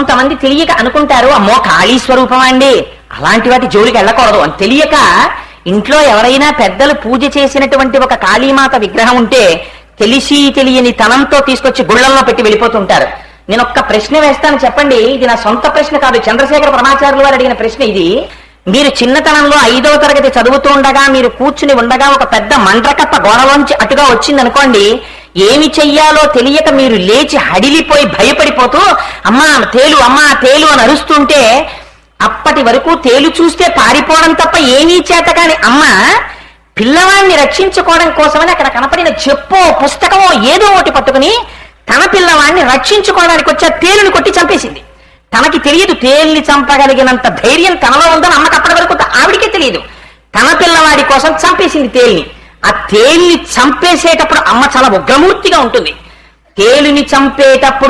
కొంతమంది తెలియక అనుకుంటారు అమ్మో కాళీ స్వరూపం అండి? అలాంటి వాటి జోలికి వెళ్ళకూడదు. అని తెలియక ఇంట్లో ఎవరైనా పెద్దలు పూజ చేసినటువంటి ఒక కాళీమాత విగ్రహం ఉంటే తెలిసి తెలియని తనంతో తీసుకొచ్చి గుళ్ళల్లో పెట్టి వెళ్ళిపోతుంటారు. నేను ఒక్క ప్రశ్న వేస్తాను చెప్పండి. ఇది నా సొంత ప్రశ్న కాదు చంద్రశేఖర పరమాచార్యులు వారు అడిగిన ప్రశ్న ఇది. మీరు చిన్నతనంలో ఐదవ తరగతి చదువుతూ ఉండగా మీరు కూర్చుని ఉండగా ఒక పెద్ద మండ్రకప్ప గోడలోంచి అటుగా వచ్చింది అనుకోండి ఏమి చెయ్యాలో తెలియక మీరు లేచి హడిలిపోయి భయపడిపోతూ అమ్మా తేలు అమ్మా తేలు అని అరుస్తుంటే అప్పటి వరకు తేలు చూస్తే పారిపోవడం తప్ప ఏమీ చేత కాని అమ్మ పిల్లవాడిని రక్షించుకోవడం కోసమని అక్కడ కనపడిన చెప్పో పుస్తకమో ఏదో ఒకటి పట్టుకుని తన పిల్లవాడిని రక్షించుకోవడానికి వచ్చే తేలుని కొట్టి చంపేసింది. తనకి తెలియదు తేలిని చంపగలిగినంత ధైర్యం తనలో ఉందని అమ్మకి అప్పటి వరకు ఆవిడికే తెలియదు. తన పిల్లవాడి కోసం చంపేసింది తేలిని. ఆ తేలిని చంపేసేటప్పుడు అమ్మ చాలా ఉగ్రమూర్తిగా ఉంటుంది. తేలిని చంపేటప్పుడు